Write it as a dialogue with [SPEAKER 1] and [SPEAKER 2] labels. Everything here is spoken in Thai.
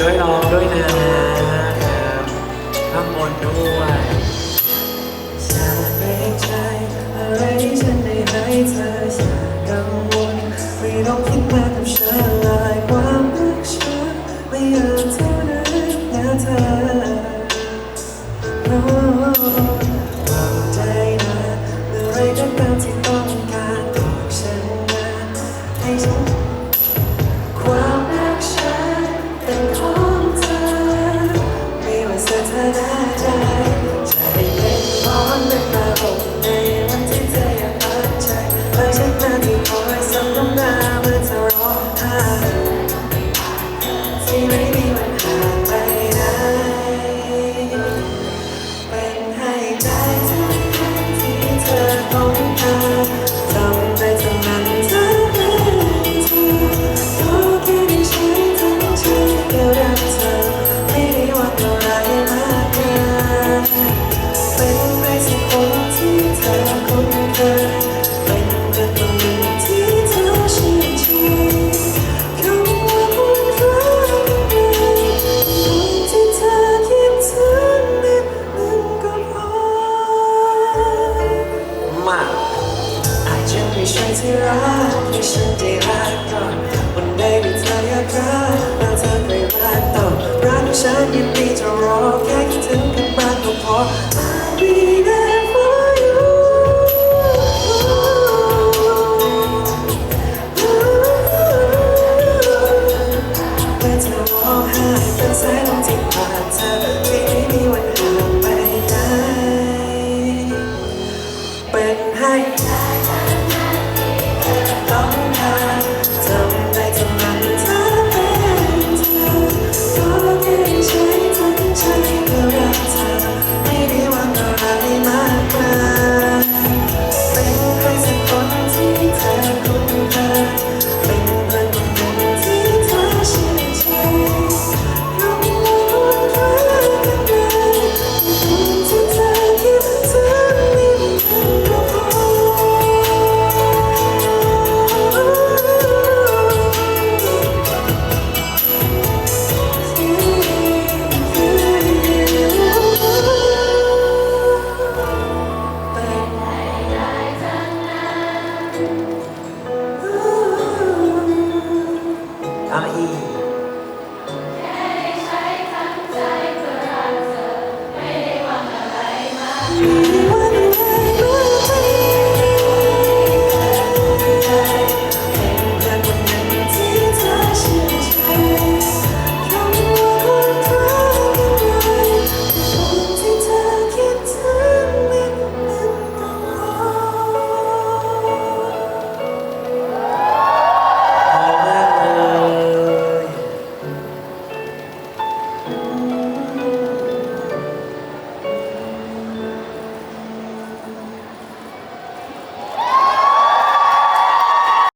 [SPEAKER 1] ด้วยนะครับข้างบนด้วย
[SPEAKER 2] อย่าเกรงใจอะไรที่ฉันได้ให้เธออย่ากังวลไม่ต้องคิดมากกับฉันเลยความรักฉันไม่อยากเท่านั้นนะเธอโอ้วางใจนะเมื่อไรก็ตามที่ต้องการบอกฉันนะให้ฉัน ฉันนาที่ ที่รักที่ฉันได้รักก่อนวันใดที่เธออยากรักแล้วเธอไม่รักต่อรักฉันยินดีจะรอแค่คิดถึงกันมากก็พอ